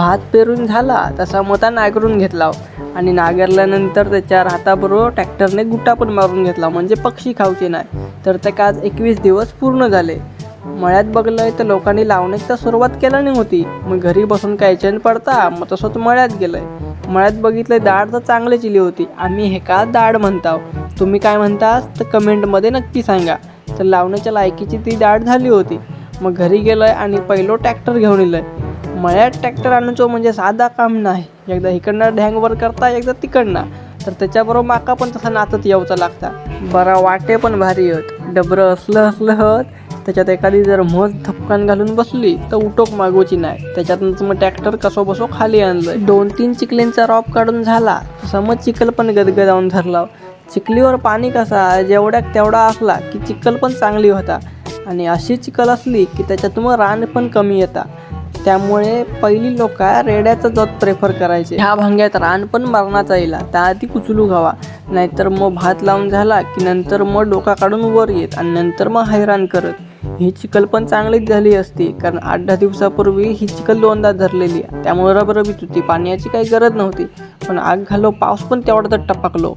भात पेरून झाला तसा मता नांगरून घेतला. आणि नांगरल्यानंतर त्याच्या हाताबरोबर ट्रॅक्टरने गुट्टा पण मारून घेतला म्हणजे पक्षी खाऊचे नाही. तर ते आज एकवीस दिवस पूर्ण झाले. मळ्यात बघलंय तर लोकांनी लावण्याची तर सुरुवात केला नाही होती. मग घरी बसून काय चैन पडता मग तसंच मळ्यात गेलंय. मळ्यात बघितलंय डाळ तर चांगली चिली होती. आम्ही हे का डाळ म्हणताव? तुम्ही काय म्हणतास? तर कमेंटमध्ये नक्की सांगा. तर लावण्याच्या लायकीची ती डाळ झाली होती. मग घरी गेलोय आणि पहिलो ट्रॅक्टर घेऊन येलोय मळ्यात ट्रॅक्टर आणूचो म्हणजे साधा काम नाही. एकदा इकडनं ढँगवर करता एकदा तिकडनं. तर त्याच्याबरोबर माका पण तसा नाचत येऊचा लागता. बरा वाटे पण भारी होत डबरं असलं असलं हत त्याच्यात एखादी जर मध थपकान घालून बसली तर उटोक मागोची नाही. त्याच्यातून मग ट्रॅक्टर कसो बसो खाली आणलं दोन तीन चिखलींचा रॉप काढून झाला समज चिखल पण गदगदावून धरला. चिखलीवर पाणी कसा जेवढ्याक तेवढा असला की चिखल पण चांगली होता. आणि अशी चिखल असली की त्याच्यातून रान पण कमी येता. त्यामुळे पहिली लोक रेड्याचा जत प्रेफर करायचे. ह्या भांग्यात रान पण मरणाचा येईल त्याआधी कुचलू घावा. नाहीतर मग भात लावून झाला की नंतर मग डोका काढून वर येत आणि नंतर मग हैराण करत. ही चिखल पण चांगलीच झाली असती कारण आठ दहा दिवसापूर्वी ही चिखल दोनदा धरलेली. त्यामुळे रबरबीत होती. पाण्याची काही गरज नव्हती. पण आग घालो पाऊस पण तेवढा तर टपकलो.